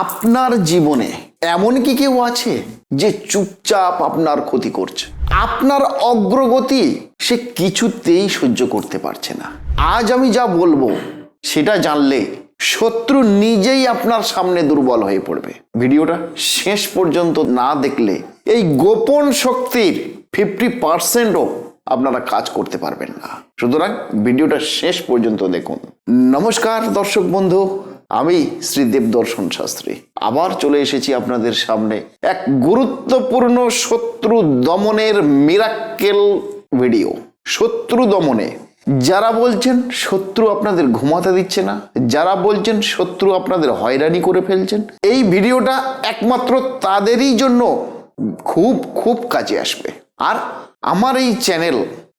আপনার জীবনে এমন কি কেউ আছে যে চুপচাপ আপনার ক্ষতি করছে? আপনার অগ্রগতি সে কিছুতেই সহ্য করতে পারছে না। আজ আমি যা বলব, সেটা জানলে শত্রু নিজেই আপনার সামনে দুর্বল হয়ে পড়বে। ভিডিওটা শেষ পর্যন্ত না দেখলে এই গোপন শক্তির ফিফটি পার্সেন্টও আপনারা কাজ করতে পারবেন না। সুতরাং ভিডিওটা শেষ পর্যন্ত দেখুন। নমস্কার দর্শক বন্ধু। আমি শ্রী দেবদর্শন শাস্ত্রী। আবার চলে এসেছি আপনাদের সামনে এক গুরুত্বপূর্ণ শত্রু দমনের মিরাক্কেল ভিডিও শত্রু দমনে, যারা বলছেন শত্রু আপনাদের ঘুমাতে দিচ্ছে না, যারা বলছেন শত্রু আপনাদের হয়রানি করে ফেলছেন, এই ভিডিওটা একমাত্র তাদেরই জন্য খুব খুব কাজে আসবে। আর আমার এই চ্যানেল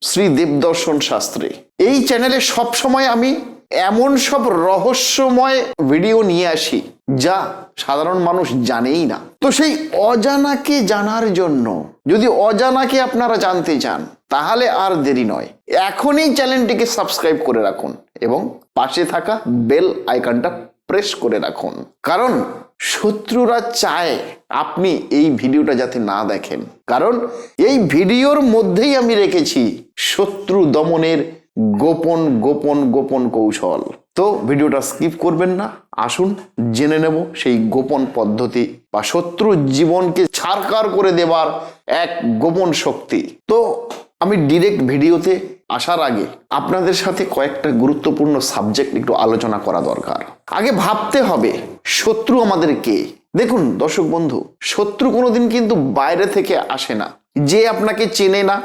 শ্রী দেবদর্শন শাস্ত্রী, এই চ্যানেলে সবসময় আমি এমন সব রহস্যময় ভিডিও নিয়ে আসি যা সাধারণ মানুষ জানেই না। তো সেই অজানাকে জানার জন্য, যদি অজানাকে আপনারা জানতে চান, তাহলে আর দেরি নয়। এখনই চ্যানেলটিকে সাবস্ক্রাইব করে রাখুন এবং পাশে থাকা বেল আইকনটা প্রেস করে রাখুন। কারণ শত্রুরা চায় আপনি এই ভিডিওটা যাতে না দেখেন। কারণ এই ভিডিওর মধ্যেই আমি রেখেছি শত্রু দমনের গোপন গোপন গোপন কৌশল। তো ভিডিওটা স্কিপ করবেন না, আসুন, জেনে নেব সেই গোপন পদ্ধতি বা শত্রু জীবনকে ছারকার করে দেবার এক গোপন শক্তি। তো আমি ডিরেক্ট ভিডিওতে আসার আগে আপনাদের সাথে কয়েকটা গুরুত্বপূর্ণ সাবজেক্ট একটু আলোচনা করা দরকার। আগে ভাবতে হবে, শত্রু আমাদের কে? দেখুন, দর্শক বন্ধু, শত্রু কোনোদিন কিন্তু বাইরে থেকে আসে না। যে আপনাকে চেনে না,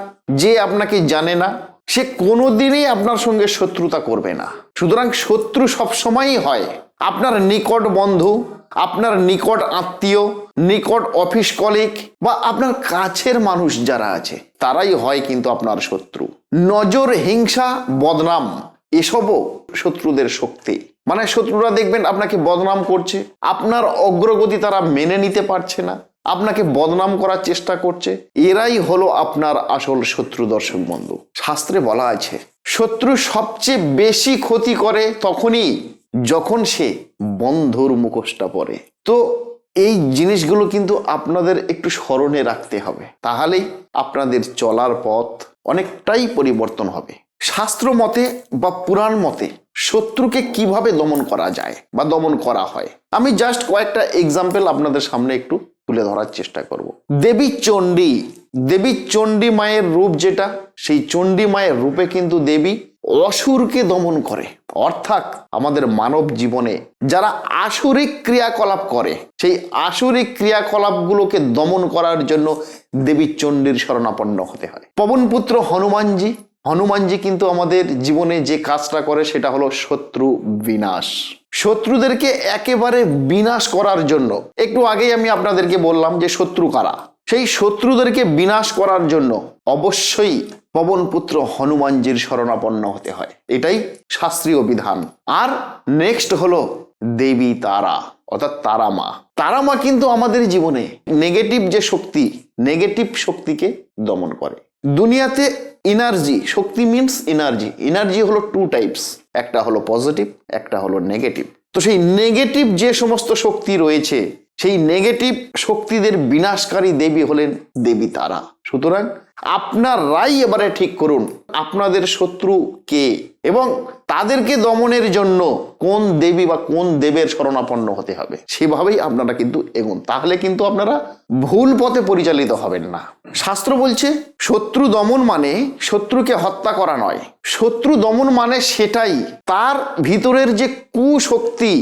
যে আপনাকে জানে না সে কোনোদিনই আপনার সঙ্গে শত্রুতা করবে না। সুতরাং শত্রু সবসময়ই হয়। আপনার নিকট বন্ধু, আপনার নিকট আত্মীয়, নিকট অফিস কলিগ বা আপনার কাছের মানুষ যারা আছে, তারাই হয় কিন্তু আপনার শত্রু। নজর, হিংসা, বদনাম, এসবও শত্রুদের শক্তি। মানে শত্রুরা দেখবেন আপনাকে বদনাম করছে। আপনার অগ্রগতি তারা মেনে নিতে পারছে না। আপনাকে বদনাম করার চেষ্টা করছে। এরাই হলো আপনার আসল শত্রু দর্শক বন্ধু। শাস্ত্রে বলা আছে, শত্রু সবচেয়ে বেশি ক্ষতি করে তখনই যখন সে বন্ধুর মুখোশটা পরে। তো এই জিনিসগুলো কিন্তু আপনাদের একটু স্মরণে রাখতে হবে। তাহলেই আপনাদের চলার পথ অনেকটাই পরিবর্তন হবে। শাস্ত্র মতে বা পুরাণ মতে শত্রুকে কীভাবে দমন করা যায় বা দমন করা হয়? আমি জাস্ট কয়েকটা এক্সাম্পল আপনাদের সামনে একটু তুলে ধরার চেষ্টা করব। দেবী চণ্ডী দেবী চণ্ডী মায়ের রূপ যেটা, সেই চণ্ডী মায়ের রূপে কিন্তু দেবী অসুরকে দমন করে। অর্থাৎ আমাদের মানব জীবনে যারা আসরিক ক্রিয়াকলাপ করে, সেই আসরিক ক্রিয়াকলাপগুলোকে দমন করার জন্য দেবী চণ্ডীর শরণাপন্ন হতে হয়। পবনপুত্র হনুমানজি হনুমানজি কিন্তু আমাদের জীবনে যে কাজটা করে সেটা হলো শত্রু বিনাশ। শত্রুদেরকে একেবারে বিনাশ করার জন্য, একটু আগেই আমি আপনাদেরকে বললাম যে শত্রু কারা? সেই শত্রুদেরকে বিনাশ করার জন্য অবশ্যই পবনপুত্র হনুমানজির শরণাপন্ন হতে হয়। এটাই শাস্ত্রীয় বিধান। আর নেক্সট হলো দেবী তারা, অর্থাৎ তারা মা। তারা মা কিন্তু আমাদের জীবনে নেগেটিভ যে শক্তি নেগেটিভ শক্তিকে দমন করে। দুনিয়াতে এনার্জি শক্তি মিনস এনার্জি এনার্জি হলো টু টাইপস একটা হলো পজিটিভ একটা হলো নেগেটিভ তো সেই নেগেটিভ যে সমস্ত শক্তি রয়েছে, সেই নেগেটিভ শক্তিদের বিনাশকারী দেবী হলেন দেবী তারা। সুতরাং আপনার রাই এবারে ঠিক করুন, আপনাদের শত্রু কে? এবং তাদেরকে দমনের জন্য কোন দেবী বা কোন দেবের শরণাপন্ন হতে হবে? সেভাবেই আপনারা কিন্তু এগুন। তাহলে কিন্তু আপনারা ভুল পথে পরিচালিত হবেন না। শাস্ত্র বলছে, শত্রু দমন মানে শত্রুকে হত্যা করা নয়। শত্রু দমন মানে সেটাই। তার ভিতরের যে কুশক্তি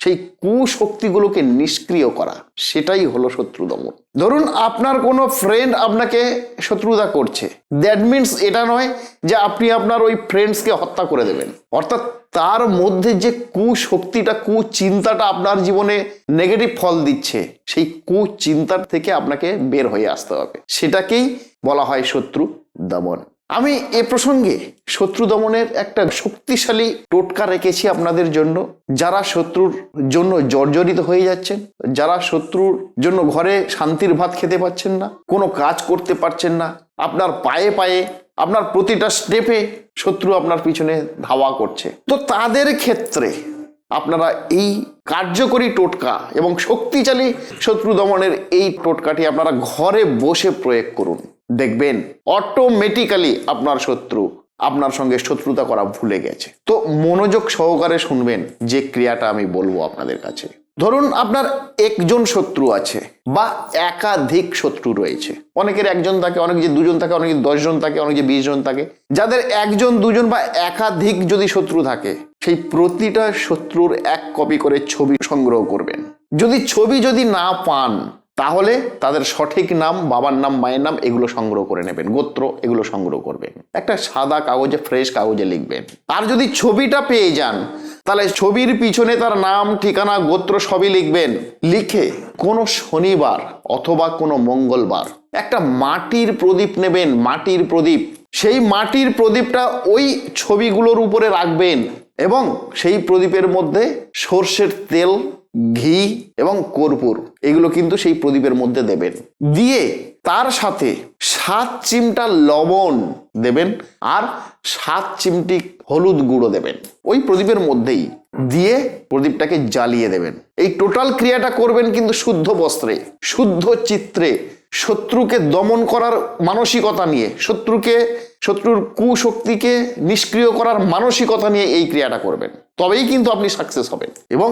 সেই কুশক্তিগুলোকে নিষ্ক্রিয় করা, সেটাই হলো শত্রু দমন। ধরুন আপনার কোনো ফ্রেন্ড আপনাকে শত্রুতা করছে। দ্যাট মিনস এটা নয় যে আপনি আপনার ওই ফ্রেন্ডসকে হত্যা করে দেবেন। অর্থাৎ তার মধ্যে যে কুশক্তিটা, কুচিন্তাটা আপনার জীবনে নেগেটিভ ফল দিচ্ছে, সেই কুচিন্তার থেকে আপনাকে বের হয়ে আসতে হবে। সেটাকেই বলা হয় শত্রু দমন। আমি এ প্রসঙ্গে শত্রু দমনের একটা শক্তিশালী টোটকা রেখেছি আপনাদের জন্য। যারা শত্রুর জন্য জর্জরিত হয়ে যাচ্ছেন, যারা শত্রুর জন্য ঘরে শান্তির ভাত খেতে পাচ্ছেন না, কোনো কাজ করতে পারছেন না, আপনার পায়ে পায়ে, আপনার প্রতিটা স্টেপে শত্রু আপনার পিছনে ধাওয়া করছে। তো তাদের ক্ষেত্রে আপনারা এই কার্যকরী টোটকা এবং শক্তিশালী শত্রু দমনের এই টোটকাটি আপনারা ঘরে বসে প্রয়োগ করুন। দেখবেন অটোমেটিক্যালি আপনার শত্রু আপনার সঙ্গে শত্রুতা করা ভুলে গেছে। তো মনোযোগ সহকারে শুনবেন যে ক্রিয়াটা আমি বলব আপনাদের কাছে। ধরুন আপনার একজন শত্রু আছে বা একাধিক শত্রু রয়েছে। অনেকের একজন থাকে, অনেক যে দুজন থাকে, অনেকে দশজন থাকে, অনেক যে বিশ জন থাকে। যাদের একজন, দুজন বা একাধিক যদি শত্রু থাকে, সেই প্রতিটা শত্রুর এক কপি করে ছবি সংগ্রহ করবেন। যদি ছবি যদি না পান তাহলে তাদের সঠিক নাম, বাবার নাম, মায়ের নাম এগুলো সংগ্রহ করে নেবেন, গোত্র এগুলো সংগ্রহ করবেন। একটা সাদা কাগজে, ফ্রেশ কাগজে লিখবেন। আর যদি ছবিটা পেয়ে যান, তাহলে ছবির পিছনে তার নাম, ঠিকানা, গোত্র সবই লিখবেন। লিখে কোনো শনিবার অথবা কোনো মঙ্গলবার একটা মাটির প্রদীপ নেবেন, মাটির প্রদীপ। সেই মাটির প্রদীপটা ওই ছবিগুলোর উপরে রাখবেন এবং সেই প্রদীপের মধ্যে সর্ষের তেল ঘি এবং কর্পূর, এগুলো কিন্তু সেই প্রদীপের মধ্যে দেবেন। দিয়ে তার সাথে সাত চিমটা লবণ দেবেন আর সাত চিমটি হলুদ গুঁড়ো দেবেন। ওই প্রদীপের মধ্যেই দিয়ে প্রদীপটাকে জ্বালিয়ে দেবেন। এই টোটাল ক্রিয়াটা করবেন কিন্তু শুদ্ধ বস্ত্রে, শুদ্ধ চিত্রে, শত্রুকে দমন করার মানসিকতা নিয়ে, শত্রুকে, শত্রুর কুশক্তিকে নিষ্ক্রিয় করার মানসিকতা নিয়ে এই ক্রিয়াটা করবেন। তবেই কিন্তু আপনি সাকসেস হবেন এবং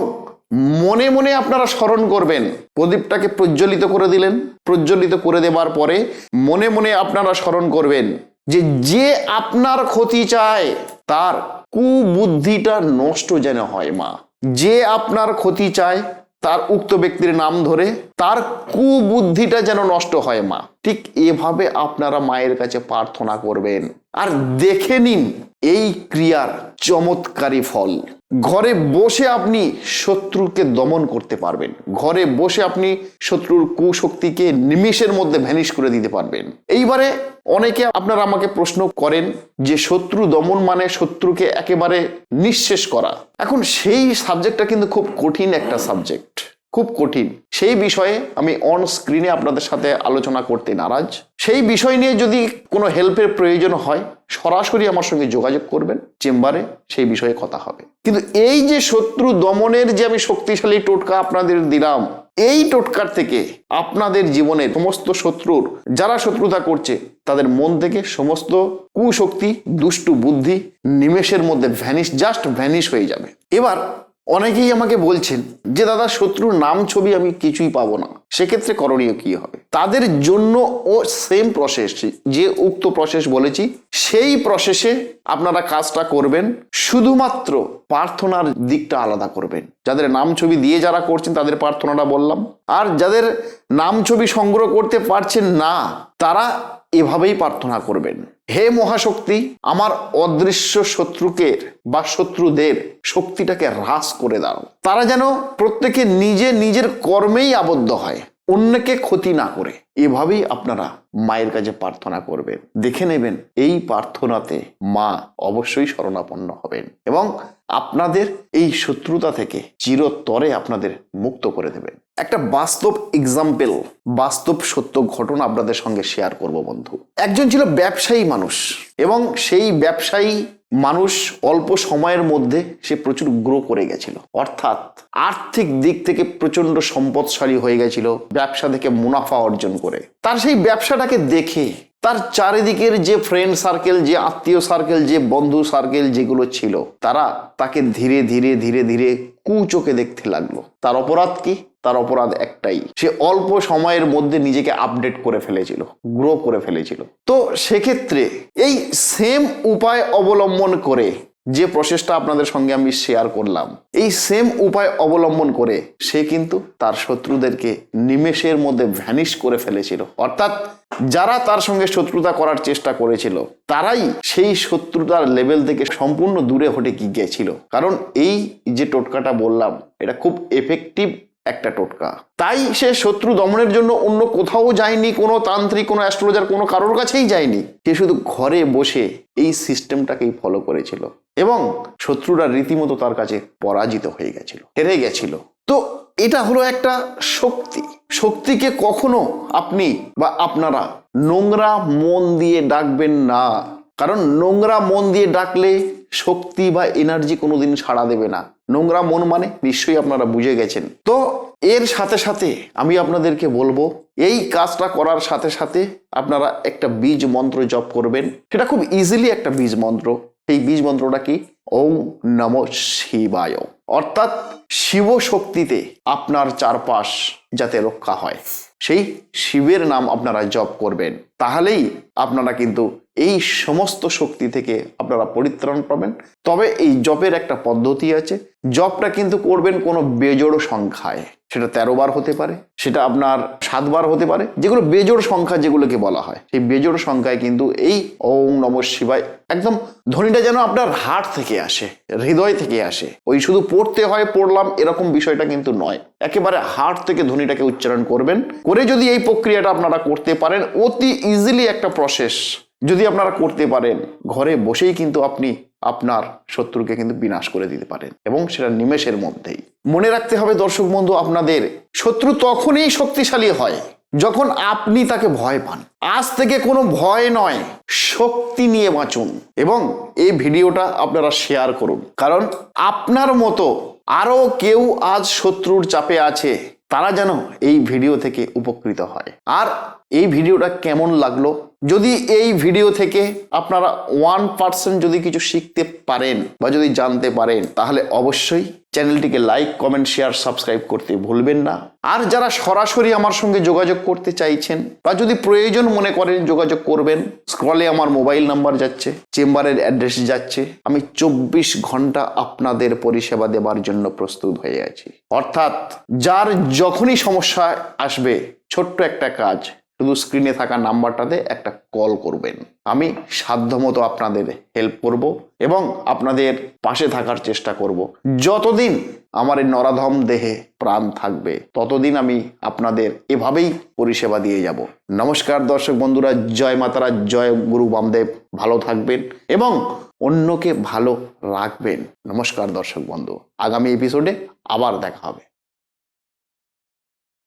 মনে মনে আপনারা স্মরণ করবেন। প্রদীপটাকে প্রজ্বলিত করে দিলেন। প্রজ্বলিত করে দেবার পরে মনে মনে আপনারা স্মরণ করবেন যে যে আপনার ক্ষতি চায়, তার কুবুদ্ধিটা নষ্ট যেন হয়, মা। যে আপনার ক্ষতি চায়, তার উক্ত ব্যক্তির নাম ধরে তার কুবুদ্ধিটা যেন নষ্ট হয়, মা। ঠিক এভাবে আপনারা মায়ের কাছে প্রার্থনা করবেন। আর দেখে নিন, এই ক্রিয়ার চমৎকারী ফল। ঘরে বসে আপনি শত্রুকে দমন করতে পারবেন। ঘরে বসে আপনি শত্রুর কুশক্তিকে নিমিষের মধ্যে ভ্যানিশ করে দিতে পারবেন। এইবারে অনেকে আপনারা আমাকে প্রশ্ন করেন যে শত্রু দমন মানে শত্রুকে একেবারে নিঃশেষ করা। এখন সেই সাবজেক্টটা কিন্তু খুব কঠিন একটা সাবজেক্ট খুব কঠিন। সেই বিষয়ে আমি অন স্ক্রিনে আপনাদের সাথে আলোচনা করতে নারাজ। সেই বিষয় নিয়ে যদি কোনো হেল্পের প্রয়োজন হয়, সরাসরি আমার সঙ্গে যোগাযোগ করবেন, চেম্বারে সেই বিষয়ে কথা হবে। কিন্তু এই যে শত্রু দমনের যে আমি শক্তিশালী টোটকা আপনাদের দিলাম, এই টোটকার থেকে আপনাদের জীবনের সমস্ত শত্রুর, যারা শত্রুতা করছে, তাদের মন থেকে সমস্ত কুশক্তি, দুষ্টু বুদ্ধি, নিমেষের মধ্যে ভ্যানিশ জাস্ট ভ্যানিশ হয়ে যাবে। এবার অনেকেই আমাকে বলছেন যে, দাদা, শত্রুর নাম ছবি আমি কিছুই পাবো না। সেক্ষেত্রে করণীয় কি হবে? তাদের জন্য ও সেম প্রসেস যে উক্ত প্রসেস বলেছি, সেই প্রসেসে আপনারা কাজটা করবেন। শুধুমাত্র প্রার্থনার দিকটা আলাদা করবেন। যাদের নাম ছবি দিয়ে যারা করছেন, তাদের প্রার্থনাটা বললাম। আর যাদের নাম ছবি সংগ্রহ করতে পারছেন না, তারা এভাবেই প্রার্থনা করবেন। হে মহাশক্তি, আমার অদৃশ্য শত্রুকে বা শত্রুদের শক্তিটাকে হ্রাস করে দাও। তারা যেন প্রত্যেকে নিজে নিজের কর্মেই আবদ্ধ হয়, অন্যকে ক্ষতি না করে। এভাবেই আপনারা মায়ের কাছে প্রার্থনা করবেন। দেখে নেবেন, এই প্রার্থনাতে মা অবশ্যই শরণাপন্ন হবেন এবং আপনাদের এই শত্রুতা থেকে চিরতরে আপনাদের মুক্ত করে দেবেন একটা বাস্তব এক্সাম্পল বাস্তব সত্য ঘটনা আপনাদের সঙ্গে শেয়ার করব বন্ধু। একজন ছিল ব্যবসায়ী মানুষ এবং সেই ব্যবসায়ী মানুষ অল্প সময়ের মধ্যে সে প্রচুর গ্রো করে গেছিল। অর্থাৎ আর্থিক দিক থেকে প্রচণ্ড সম্পদশালী হয়ে গেছিল, ব্যবসা থেকে মুনাফা অর্জন করে। তার সেই ব্যবসাটাকে দেখে তার চারিদিকের যে ফ্রেন্ড সার্কেল যে আত্মীয় সার্কেল যে বন্ধু সার্কেল যেগুলো ছিল, তারা তাকে ধীরে ধীরে ধীরে ধীরে কুচোকে দেখতে লাগল। তার অপরাধ কি? তার অপরাধ একটাই। সে অল্প সময়ের মধ্যে নিজেকে আপডেট করে ফেলেছিল গ্রো করে ফেলেছিল। তো সেক্ষেত্রে এই সেম উপায় অবলম্বন করে যে প্রসেসটা আপনাদের সঙ্গে আমি শেয়ার করলাম, এই সেম উপায় অবলম্বন করে সে কিন্তু তার শত্রুদেরকে নিমেষের মধ্যে ভ্যানিশ করে ফেলেছিল। অর্থাৎ যারা তার সঙ্গে শত্রুতা করার চেষ্টা করেছিল, তারাই সেই শত্রুতার লেভেল থেকে সম্পূর্ণ দূরে হটে গিয়েছিল। কারণ এই যে টোটকাটা বললাম, এটা খুব এফেক্টিভ একটা টোটকা। তাই সে শত্রু দমনের জন্য অন্য কোথাও যায়নি, কোনো তান্ত্রিক, কোনো অ্যাস্ট্রোলজার, কোনো কারোর কাছেই যায়নি। সে শুধু ঘরে বসে এই সিস্টেমটাকেই ফলো করেছিল এবং শত্রুরা রীতিমতো তার কাছে পরাজিত হয়ে গেছিল, হেরে গেছিল। তো এটা হলো একটা শক্তি। শক্তিকে কখনো আপনি বা আপনারা নোংরা মন দিয়ে ডাকবেন না। কারণ নোংরা মন দিয়ে ডাকলে শক্তি বা এনার্জি কোনোদিন সাড়া দেবে না। নোংরা মন মানে নিশ্চয়ই আপনারা বুঝে গেছেন। তো এর সাথে সাথে আমি আপনাদেরকে বলব, এই কাজটা করার সাথে সাথে আপনারা একটা বীজ মন্ত্র জপ করবেন। সেটা খুব ইজিলি একটা বীজ মন্ত্র। সেই বীজ মন্ত্রটা কি? ওম নম শিবায়। অর্থাৎ শিব শক্তিতে আপনার চারপাশ যাতে রক্ষা হয়। সেই শিবের নাম আপনারা জপ করবেন। তাহলেই আপনারা কিন্তু এই সমস্ত শক্তি থেকে আপনারা পরিত্রাণ পাবেন। তবে এই জপের একটা পদ্ধতি আছে। জপটা কিন্তু করবেন কোনো বেজোড় সংখ্যায়। সেটা তেরো বার হতে পারে, সেটা আপনার সাতবার হতে পারে। যেগুলো বেজোড় সংখ্যা যেগুলোকে বলা হয়। সেই বেজোড় সংখ্যায় কিন্তু এই ওম নম শিবায় একদম ধ্বনিটা যেন আপনার হার্ট থেকে আসে, হৃদয় থেকে আসে। ওই শুধু পড়তে হয়, পড়লাম এরকম বিষয়টা কিন্তু নয়। একেবারে হার্ট থেকে ধ্বনিটাকে উচ্চারণ করবেন। করে যদি এই প্রক্রিয়াটা আপনারা করতে পারেন, অতি ইজিলি একটা প্রসেস যদি আপনারা করতে পারেন, ঘরে বসেই কিন্তু আপনি আপনার শত্রুকে কিন্তু বিনাশ করে দিতে পারেন এবং সেটা নিমেষের মধ্যেই। মনে রাখতে হবে দর্শক বন্ধু, আপনাদের শত্রু তখনই শক্তিশালী হয় যখন আপনি তাকে ভয় পান। আজ থেকে কোনো ভয় নয়, শক্তি নিয়ে বাঁচুন এবং এই ভিডিওটা আপনারা শেয়ার করুন। কারণ আপনার মতো আরও কেউ আজ শত্রুর চাপে আছে, তারা যেন এই ভিডিও থেকে উপকৃত হয়। আর এই ভিডিওটা কেমন লাগল যদি এই ভিডিও থেকে আপনারা ওয়ান পার্সেন্ট যদি কিছু শিখতে পারেন বা যদি জানতে পারেন, তাহলে অবশ্যই চ্যানেলটিকে লাইক কমেন্ট শেয়ার সাবস্ক্রাইব করতে ভুলবেন না। আর যারা সরাসরি আমার সঙ্গে যোগাযোগ করতে চাইছেন বা যদি প্রয়োজন মনে করেন যোগাযোগ করবেন স্ক্রলে আমার মোবাইল নাম্বার যাচ্ছে চেম্বারের অ্যাড্রেস যাচ্ছে, আমি চব্বিশ ঘণ্টা আপনাদের পরিষেবা দেবার জন্য প্রস্তুত হয়ে আছি। অর্থাৎ যার যখনই সমস্যা আসবে, ছোট্ট একটা কাজ শুধু স্ক্রিনে থাকা নাম্বারটাতে একটা কল করবেন। আমি সাধ্যমতো আপনাদের হেল্প করব এবং আপনাদের পাশে থাকার চেষ্টা করব। যতদিন আমার এই নরাধম দেহে প্রাণ থাকবে, ততদিন আমি আপনাদের এভাবেই পরিষেবা দিয়ে যাব। নমস্কার দর্শক বন্ধুরা, জয় মাতারা, জয় গুরু বামদেব, ভালো থাকবেন এবং অন্যকে ভালো রাখবেন। নমস্কার দর্শক বন্ধু, আগামী এপিসোডে আবার দেখা হবে।